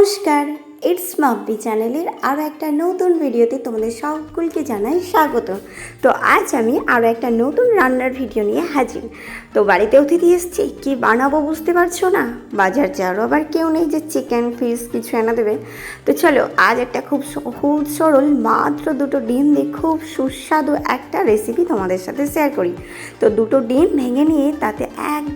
নমস্কার ইটস মাব্বি চ্যানেলের আরও একটা নতুন ভিডিওতে তোমাদের সকলকে জানাই স্বাগত। তো আজ আমি আরও একটা নতুন রান্নার ভিডিও নিয়ে হাজির। তো বাড়িতে অতিথি এসছি, কি বানাবো বুঝতে পারছ না? বাজার যাওয়ারও আবার কেউ নেই যে চিকেন ফিশ কিছু এনে দেবে। তো চলো, আজ একটা খুব সহজ, সরল, মাত্র দুটো ডিম দিয়ে খুব সুস্বাদু একটা রেসিপি তোমাদের সাথে শেয়ার করি। তো দুটো ডিম ভেঙে নিয়ে তাতে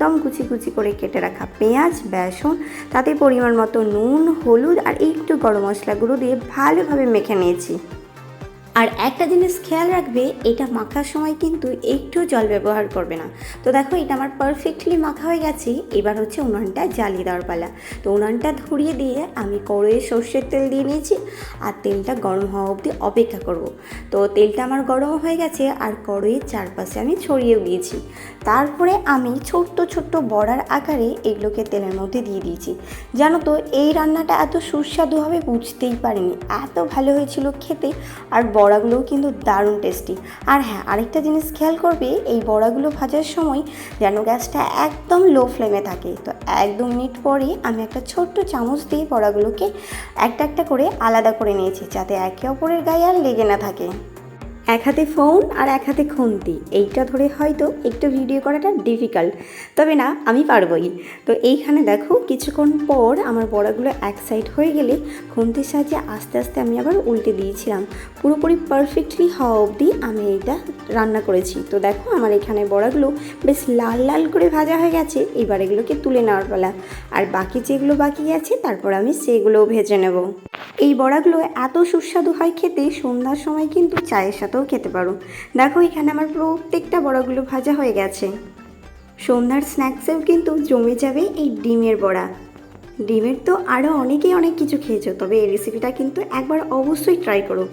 একদম কুচি কুচি করে কেটে রাখা পেঁয়াজ, বেসন, তাতে পরিমাণ মতো নুন, হলুদ আর একটু গরম মশলা গুঁড়ো দিয়ে ভালোভাবে মেখে নিয়েছি। আর একটা জিনিস খেয়াল রাখবে, এটা মাখার সময় কিন্তু একটু জল ব্যবহার করবে না। তো দেখো, এটা আমার পারফেক্টলি মাখা হয়ে গেছে। এবার হচ্ছে উনানটা জ্বালিয়ে দেওয়ার পালা। তো উনানটা ধরিয়ে দিয়ে আমি কড়াইয়ে সর্ষের তেল দিয়ে নিয়েছি আর তেলটা গরম হওয়া অবধি অপেক্ষা করব। তো তেলটা আমার গরম হয়ে গেছে আর কড়াইয়ের চারপাশে আমি ছড়িয়েও দিয়েছি। তারপরে আমি ছোট্ট ছোট্ট বড়ার আকারে এগুলোকে তেলের মধ্যে দিয়ে দিয়েছি। জানো তো, এই রান্নাটা এত সুস্বাদু হবে বুঝতেই পারিনি। এত ভালো হয়েছিল খেতে। আর বড়াগুলোও কিন্তু দারুণ টেস্টি আর হ্যাঁ আরেকটা জিনিস খেয়াল করবে, এই বড়াগুলো ভাজার সময় যেন গ্যাসটা একদম লো ফ্লেমে থাকে। তো এক দু মিনিট পরে আমি একটা ছোট্ট চামচ দিয়ে বড়াগুলোকে একটা একটা করে আলাদা করে নিয়েছি, যাতে একে অপরের গায়ে আর লেগে না থাকে। এক হাতে ফোন আর এক হাতে খুন্তি। এইটা ধরে হয়তো একটু ভিডিও করাটা ডিফিকাল্ট তবে না, আমি পারবই। তো এইখানে দেখো, কিছুক্ষণ পর আমার বড়াগুলো এক সাইড হয়ে গেলে খুন্তির সাহায্যে আস্তে আস্তে আমি আবার উল্টে দিয়েছিলাম। পুরোপুরি পারফেক্টলি হওয়া অবধি আমি এইটা রান্না করেছি। তো দেখো, আমার এখানে বড়াগুলো বেশ লাল লাল করে ভাজা হয়ে গেছে। এবার এগুলোকে তুলে নেওয়ার পালা। আর বাকি যেগুলো বাকি আছে, তারপর আমি সেগুলোও ভেজে নেব। এই বড়াগুলো এত সুস্বাদু হয় খেতে, সন্ধ্যার সময় কিন্তু চায়ের সাথেও খেতে পারো। দেখো, এখানে আমার প্রত্যেকটা বড়াগুলো ভাজা হয়ে গেছে। সন্ধ্যার স্ন্যাক্সেও কিন্তু জমে যাবে এই ডিমের বড়া। ডিমের তো আরও অনেকেই অনেক কিছু খেয়েছো, তবে এই রেসিপিটা কিন্তু একবার অবশ্যই ট্রাই করো।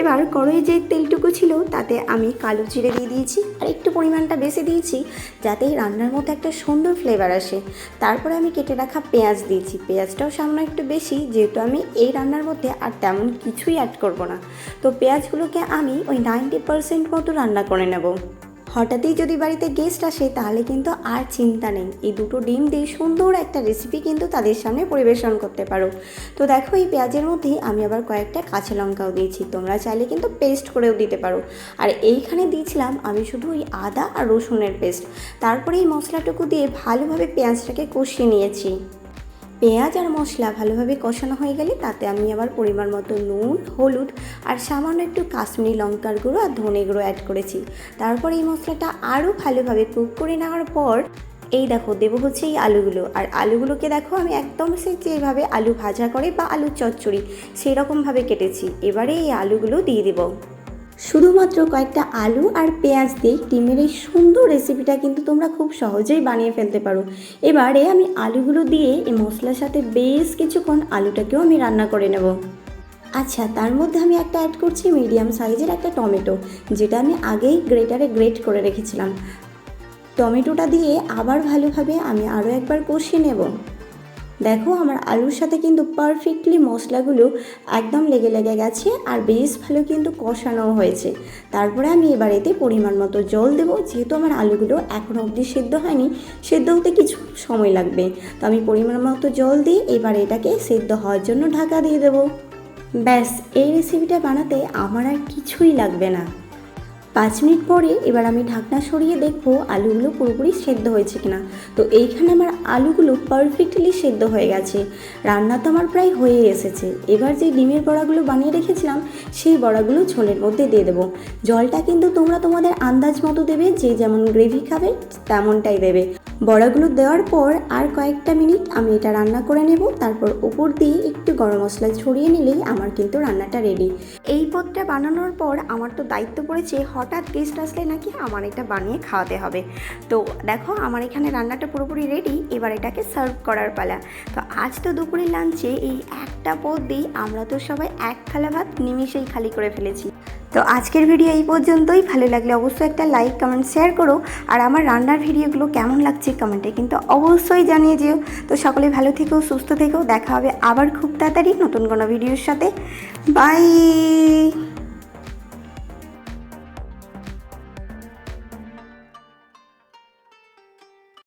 এবার কড়াইয়ে যে তেলটুকু ছিল, তাতে আমি কালো জিরে দিয়ে দিয়েছি, আর একটু পরিমাণটা বেশি দিয়েছি, যাতে রান্নার মধ্যে একটা সুন্দর ফ্লেভার আসে। তারপরে আমি কেটে রাখা পেঁয়াজ দিয়েছি, পেঁয়াজটাও সামান্য একটু বেশি, যেহেতু আমি এই রান্নার মধ্যে আর তেমন কিছুই অ্যাড করব না। তো পেঁয়াজগুলোকে আমি ওই নাইনটি পারসেন্ট মতো রান্না করে নেব। হঠাৎই যদি বাড়িতে গেস্ট আসে, তাহলে কিন্তু আর চিন্তা নেই। এই দুটো ডিম দিয়ে সুন্দর একটা রেসিপি কিন্তু তাদের সামনে পরিবেশন করতে পারো। তো দেখো, এই পেঁয়াজের মধ্যেই আমি আবার কয়েকটা কাঁচা লঙ্কাও দিয়েছি। তোমরা চাইলে কিন্তু পেস্ট করেও দিতে পারো। আর এইখানে দিয়েছিলাম আমি শুধু ওই আদা আর রসুনের পেস্ট তারপরে এই মশলাটুকু দিয়ে ভালোভাবে পেঁয়াজটাকে কষিয়ে নিয়েছি। পেঁয়াজ আর মশলা ভালোভাবে কষানো হয়ে গেলে তাতে আমি আবার পরিমাণ মতো নুন, হলুদ আর সামান্য একটু কাশ্মীরি লঙ্কার গুঁড়ো আর ধনে গুঁড়ো অ্যাড করেছি। তারপর এই মশলাটা আরও ভালোভাবে কুক করে নেওয়ার পর এই দেখো দেবো হচ্ছে এই আলুগুলো। আর আলুগুলোকে দেখো আমি একদম সে যেভাবে আলু ভাজা করে বা আলুর চচ্চড়ি সেই রকমভাবে কেটেছি। এবারে এই আলুগুলো দিয়ে দেবো। শুধুমাত্র কয়েকটা আলু আর পেঁয়াজ দিয়ে ডিমের এই সুন্দর রেসিপিটা কিন্তু তোমরা খুব সহজেই বানিয়ে ফেলতে পারো। এবারে আমি আলুগুলো দিয়ে এই মশলার সাথে বেশ কিছুক্ষণ আলুটাকেও আমি রান্না করে নেব। আচ্ছা তার মধ্যে আমি একটা অ্যাড করছি মিডিয়াম সাইজের একটা টমেটো, যেটা আমি আগেই গ্রেটারে গ্রেট করে রেখেছিলাম। টমেটোটা দিয়ে আবার ভালোভাবে আমি আরও একবার কষিয়ে নেব। দেখো, আমার আলুর সাথে কিন্তু পারফেক্টলি মশলাগুলো একদম লেগে লেগে গেছে আর বেশ ভালো কিন্তু কষানো হয়েছে। তারপরে আমি এবার এতে পরিমাণ মতো জল দেবো। যেহেতু আমার আলুগুলো এখনও অবধি সেদ্ধ হয়নি, সেদ্ধ হতে কিছু সময় লাগবে। তো আমি পরিমাণ মতো জল দিয়ে এবার এটাকে সেদ্ধ হওয়ার জন্য ঢাকা দিয়ে দেবো। ব্যাস, এই রেসিপিটা বানাতে আমার আর কিছুই লাগবে না। পাঁচ মিনিট পরে এবার আমি ঢাকনা সরিয়ে দেখব আলুগুলো পুরোপুরি সেদ্ধ হয়েছে কিনা। তো এইখানে আমার আলুগুলো পারফেক্টলি সেদ্ধ হয়ে গেছে। রান্না তো আমার প্রায় হয়ে এসেছে। এবার যে ডিমের বড়াগুলো বানিয়ে রেখেছিলাম, সেই বড়াগুলো ঝোলের মধ্যে দিয়ে দেবো। জলটা কিন্তু তোমরা তোমাদের আন্দাজ মতো দেবে, যে যেমন গ্রেভি খাবে, তেমনটাই দেবে। বড়াগুলো দেওয়ার পর আর কয়েকটা মিনিট আমি এটা রান্না করে নেব। তারপর উপর দিয়ে একটু গরম মশলা ছড়িয়ে নিলেই আমার কিন্তু রান্নাটা রেডি এই পদটা বানানোর পর আমার তো দায়িত্ব পড়েছে হঠাৎ গেস্ট আসলে নাকি আমার এটা বানিয়ে খাওয়াতে হবে। তো দেখো আমার এখানে রান্নাটা পুরোপুরি রেডি এবার এটাকে সার্ভ করার পালা। তো আজ তো দুপুরে লাঞ্চে এই একটা পদ দিয়ে আমরা তো সবাই এক থালা ভাত নিমিশেই খালি করে ফেলেছি। তো আজকের ভিডিও এই পর্যন্তই। ভালো লাগলে অবশ্যই একটা লাইক কমেন্ট শেয়ার করো। আর আমার রান্নার ভিডিওগুলো কেমন লাগছে কমেন্টে কিন্তু অবশ্যই জানিয়ে যেও। তো সকলে ভালো থেকো, সুস্থ থেকো। দেখা হবে আবার খুব তাড়াতাড়ি নতুন কোনো ভিডিওর সাথে। বাই